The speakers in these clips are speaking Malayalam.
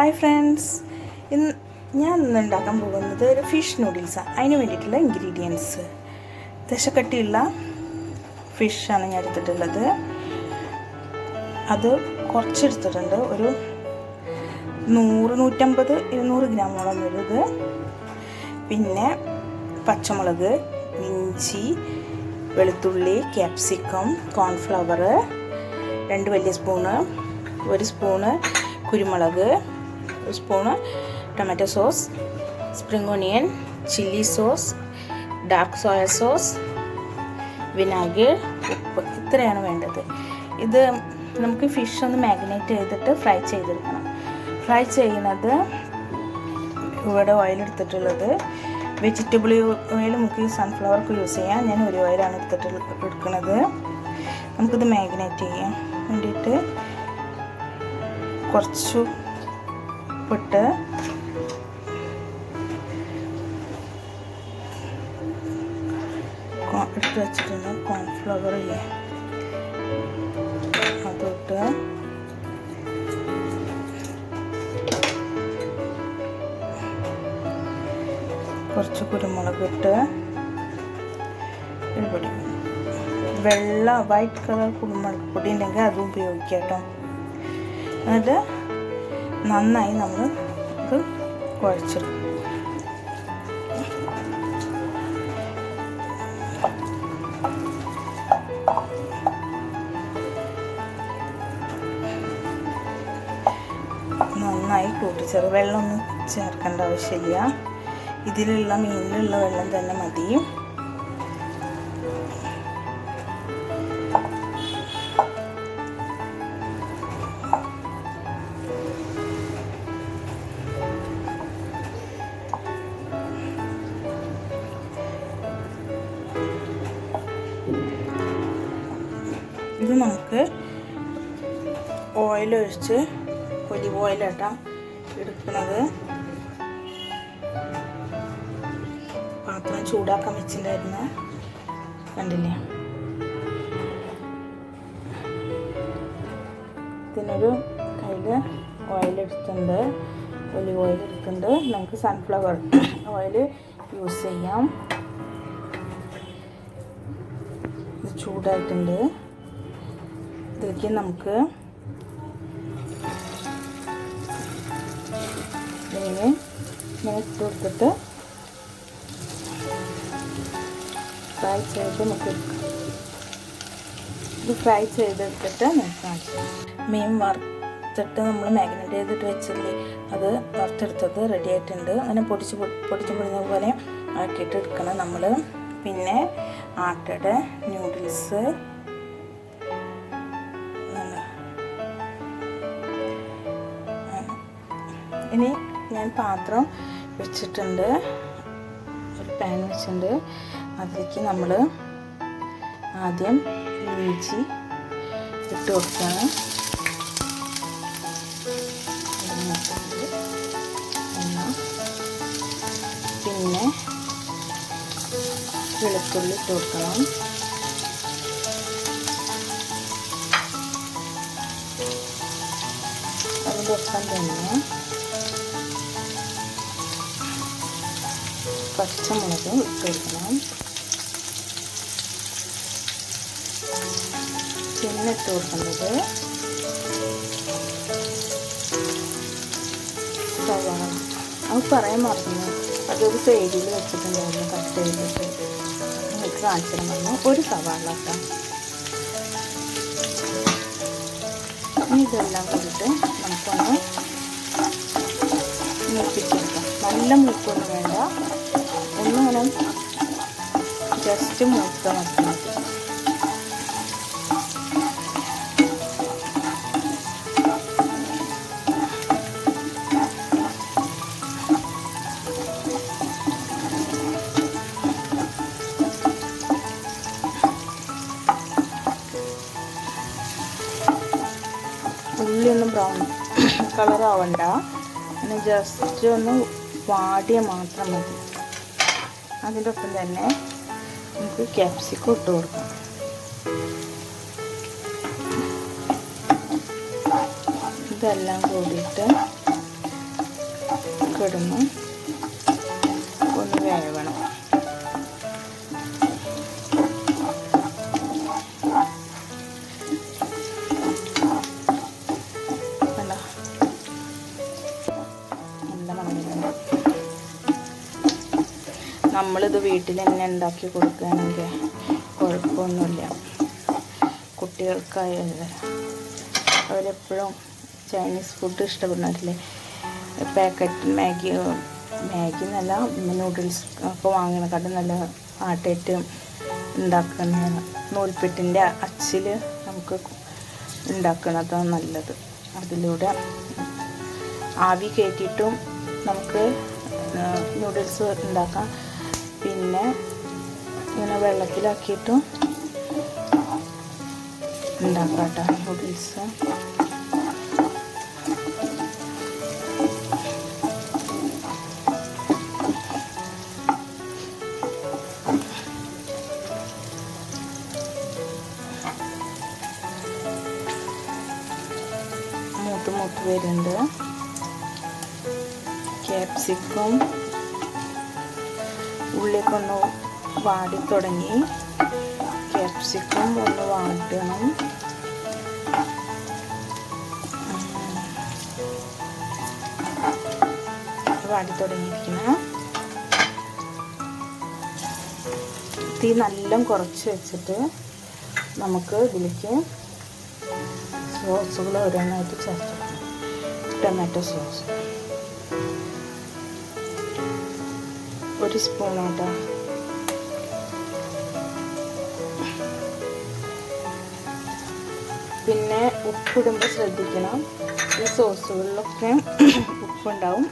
ഹായ് ഫ്രണ്ട്സ് ഇന്ന് ഞാൻ ഇന്ന് ഉണ്ടാക്കാൻ പോകുന്നത് ഒരു ഫിഷ് നൂഡിൽസാണ് അതിന് വേണ്ടിയിട്ടുള്ള ഇൻഗ്രീഡിയൻസ് ദശക്കട്ടിയുള്ള ഫിഷാണ് ഞാൻ എടുത്തിട്ടുള്ളത്. അത് കുറച്ചെടുത്തിട്ടുണ്ട്. ഒരു നൂറ് നൂറ്റമ്പത് ഇരുന്നൂറ് ഗ്രാമോളം വരുന്നത് പിന്നെ പച്ചമുളക് ഇഞ്ചി വെളുത്തുള്ളി ക്യാപ്സിക്കം കോൺഫ്ലവർ രണ്ട് വലിയ സ്പൂണ് ഒരു സ്പൂണ് കുരുമുളക് spoon tomato sauce spring onion chilli sauce dark soya sauce vinegar ഉപ്പ് ഇത്രയാണ് വേണ്ടത്. ഇത് നമുക്ക് ഫിഷ് ഒന്ന് മാഗ്നേറ്റ് ചെയ്തിട്ട് ഫ്രൈ ചെയ്തെടുക്കണം. ഫ്രൈ ചെയ്യുന്നത് ഇവിടെ ഓയിൽ എടുത്തിട്ടുള്ളത്. വെജിറ്റബിൾ ഓയിൽ നമുക്ക് സൺഫ്ലവർക്ക് യൂസ് ചെയ്യാം. ഞാൻ ഒരു ഓയിലാണ് എടുത്തിട്ട് എടുക്കുന്നത്. നമുക്കിത് മാഗ്നേറ്റ് ചെയ്യാം. വേണ്ടിയിട്ട് കുറച്ച് ഉപ്പിട്ട് എടുത്ത് വെച്ചിട്ടുണ്ട് കോൺഫ്ലവർ ഇല്ലേ അതിട്ട് കുറച്ച് കുരുമുളക് ഇട്ട് ഒരു വെള്ള വൈറ്റ് കളർ കുരുമുളക് പൊടി ഉണ്ടെങ്കിൽ അതും ഉപയോഗിക്കാം കേട്ടോ. എന്നിട്ട് നന്നായി നമ്മൾ ഇത് കുഴച്ചെടുക്കും നന്നായി കൂട്ടിച്ചേർ. വെള്ളമൊന്നും ചേർക്കേണ്ട ആവശ്യമില്ല. ഇതിലുള്ള മീനിലുള്ള വെള്ളം തന്നെ മതി. ഇത് നമുക്ക് ഓയിൽ ഒഴിച്ച് ഒലിവ് ഓയിലാട്ടാം എടുക്കുന്നത്. പാത്രം ചൂടാക്കാൻ വെച്ചിട്ടുണ്ടായിരുന്നു. കണ്ടില്ലേ? ഇതിനൊരു കയ്യിൽ ഓയിൽ ഒലിവ് ഓയിൽ എടുത്തിട്ടുണ്ട്. നമുക്ക് സൺഫ്ലവർ ഓയിൽ യൂസ് ചെയ്യാം. ഇത് ചൂടായിട്ടുണ്ട്. ഇതിലേക്ക് നമുക്ക്. ഇങ്ങനെ ഇങ്ങനെ ഇട്ട് കൊടുത്തിട്ട് ഫ്രൈ ചെയ്ത് നമുക്ക് ഇത് ഫ്രൈ ചെയ്തെടുത്തിട്ട് നമുക്ക് മീൻ വറുത്തിട്ട് നമ്മൾ മാഗ്നേറ്റ് ചെയ്തിട്ട് വെച്ചില്ലേ അത് വറുത്തെടുത്തത് റെഡി ആയിട്ടുണ്ട്. അങ്ങനെ പൊടിച്ച് പൊടിച്ച് പൊടിഞ്ഞ പോലെ ആക്കിയിട്ട് എടുക്കണം നമ്മൾ പിന്നെ ആട്ടയുടെ ന്യൂഡിൽസ് ഇനി ഞാൻ പാത്രം വെച്ചിട്ടുണ്ട്. ഒരു പാൻ വെച്ചിട്ടുണ്ട്. അതിലേക്ക് നമ്മൾ ആദ്യം ഇഞ്ചി ഇട്ട് കൊടുക്കുകയാണ്. പിന്നെ വെളുത്തുള്ളി ഇട്ട് കൊടുക്കണം. അതിന്റെ ഒപ്പം തന്നെ പച്ചമുളക് ഇട്ട് കൊടുക്കണം. പിന്നെ ഇട്ട് കൊടുക്കേണ്ടത് സവാള. അത് പറയാൻ മറന്നു. അതൊരു സൈഡിൽ വെച്ചിട്ടുണ്ടായിരുന്നു കട്ട് ചെയ്തിട്ട്. നിങ്ങൾക്ക് കാണിച്ചിട്ട് പറഞ്ഞു ഒരു സവാള ഇനി ഇതെല്ലാം കൂടിയിട്ട് നമുക്കൊന്ന് മൂപ്പിച്ചെടുക്കാം. നല്ല മൂപ്പൊന്നും വേണ്ട. ഒന്നിങ്ങനെ ജസ്റ്റ് മൂത്ത മതി ഉള്ളിയൊന്നും ബ്രൗൺ കളറാവണ്ട പിന്നെ ജസ്റ്റ് ഒന്ന് വാടിയ മാത്രം മതി. അതിന്റെ ഒപ്പം തന്നെ നമുക്ക് ക്യാപ്സിക്കം ഇട്ട് കൊടുക്കാം. ഇതെല്ലാം കൂടിയിട്ട് കിടന്ന് ഒന്ന് വേവണം. നമ്മളിത് വീട്ടിൽ തന്നെ ഉണ്ടാക്കി കൊടുക്കുകയാണെങ്കിൽ കുഴപ്പമൊന്നുമില്ല. കുട്ടികൾക്കായാലും അവരെപ്പോഴും ചൈനീസ് ഫുഡ് ഇഷ്ടപ്പെടുന്നവരില്ലേ? പാക്കറ്റ് മാഗി മാഗി നല്ല നൂഡിൽസ് ഒക്കെ വാങ്ങണക്കാട്ടും നല്ല ആട്ടേറ്റ് ഉണ്ടാക്കുന്ന നൂൽപ്പെട്ടിന്റെ അച്ചിൽ നമുക്ക് ഉണ്ടാക്കുന്നതാണ് നല്ലത്. അതിലൂടെ ആവി കയറ്റിയിട്ടും നമുക്ക് നൂഡിൽസ് ഉണ്ടാക്കാം. പിന്നെ ഇങ്ങനെ വെള്ളത്തിലാക്കിയിട്ടും ഉണ്ടാക്കാം കേട്ടോ നൂഡിൽസ് മൂത്ത് മൂത്ത് വരുന്നുണ്ട്. ക്യാപ്സിക്കും ഒന്ന് വാടി തുടങ്ങി ക്യാപ്സിക്കം ഒന്ന് വാട്ടണം വാടി തുടങ്ങിയിരിക്കണം തീ നല്ല കുറച്ച് വെച്ചിട്ട് നമുക്ക് ഇതിലേക്ക് സോസുകൾ ഓരോന്നായിട്ട് ചേർത്ത് ടൊമാറ്റോ സോസ് ഒരു സ്പൂൺ കേട്ടോ പിന്നെ ഉപ്പിടുമ്പോൾ ശ്രദ്ധിക്കണം. ഈ സോസുകളിലൊക്കെ ഉപ്പുണ്ടാവും.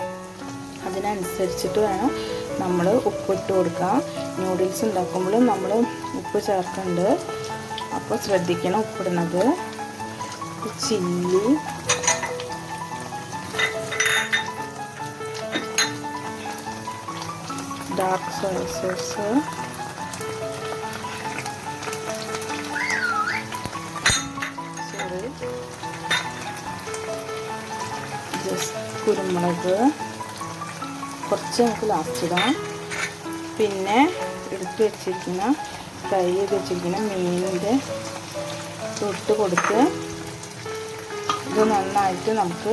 അതിനനുസരിച്ചിട്ട് വേണം നമ്മൾ ഉപ്പിട്ട് കൊടുക്കാം നൂഡിൽസ് ഉണ്ടാക്കുമ്പോൾ നമ്മൾ ഉപ്പ് ചേർക്കുന്നുണ്ട് അപ്പോൾ ശ്രദ്ധിക്കണം ഉപ്പിടുന്നത്. Chilli. Dark soya sauce sorry കുരുമുളക്. കുറച്ച് നമുക്ക് ലാസ്റ്റ് ഇടാം. പിന്നെ എടുത്ത് വെച്ചിരിക്കുന്ന ഫ്രൈ ചെയ്ത് വെച്ചിരിക്കുന്ന മീനിന്റെ തൊട്ട് കൊടുത്ത് ഇത് നന്നായിട്ട് നമുക്ക്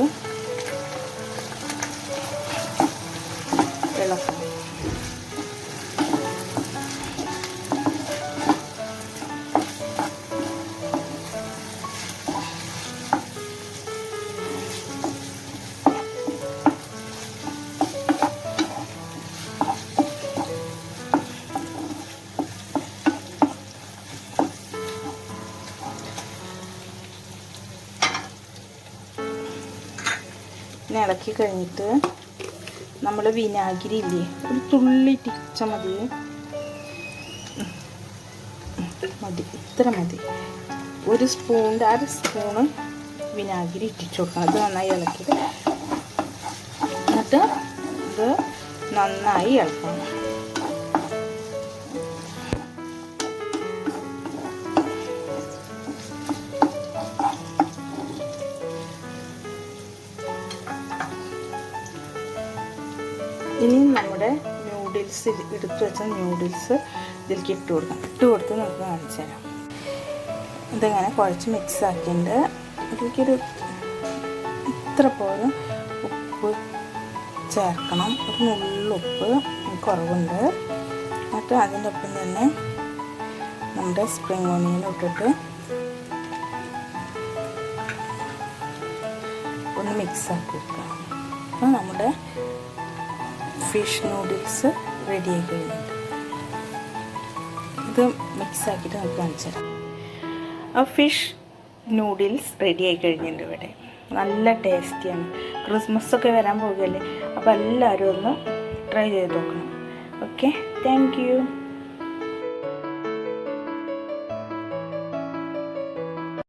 പിന്നെ ഇളക്കി കഴിഞ്ഞിട്ട് നമ്മൾ വിനാഗിരി ഇല്ലേ ഒരു തുള്ളി ടിച്ച മതി. മതി ഇത്ര മതി. ഒരു സ്പൂണിന്റെ അര സ്പൂണ് വിനാഗിരി ഇട്ടിച്ചു കൊടുക്കണം. അത് നന്നായി ഇളക്കിയിട്ട് എന്നിട്ട് ഇത് നന്നായി ഇളക്കണം. ഇനി നമ്മുടെ ന്യൂഡിൽസ് എടുത്തു വെച്ച ന്യൂഡിൽസ് ഇതിലേക്ക് ഇട്ട് കൊടുക്കാം. ഇട്ട് കൊടുത്ത് നമുക്ക് കാണിച്ചു തരാം. ഇതിങ്ങനെ കുഴച്ച് മിക്സ് ആക്കിയിട്ടുണ്ട്. ഇതിലേക്കൊരു ഇത്ര പോലും ഉപ്പ് ചേർക്കണം. ഒരു നുള്ളുപ്പ് കുറവുണ്ട്. എന്നിട്ട് അതിന്റെ ഒപ്പം തന്നെ നമ്മുടെ സ്പ്രിംഗ് ഓണിയൻ ഇട്ടിട്ട് ഒന്ന് മിക്സ് ആക്കി വെക്കുക അപ്പോൾ നമ്മുടെ ഫിഷ് നൂഡിൽസ് റെഡിയായി കഴിഞ്ഞിട്ടുണ്ട് ഇത് മിക്സ് ആക്കിയിട്ട് നമുക്ക് കാണിച്ചു തരാം ആ ഫിഷ് നൂഡിൽസ് റെഡിയായി കഴിഞ്ഞിട്ടുണ്ട് ഇവിടെ. നല്ല ടേസ്റ്റിയാണ് ക്രിസ്മസ് ഒക്കെ വരാൻ പോവുകയല്ലേ? അപ്പോൾ എല്ലാവരും ഒന്ന് ട്രൈ ചെയ്ത് നോക്കണം. Okay thank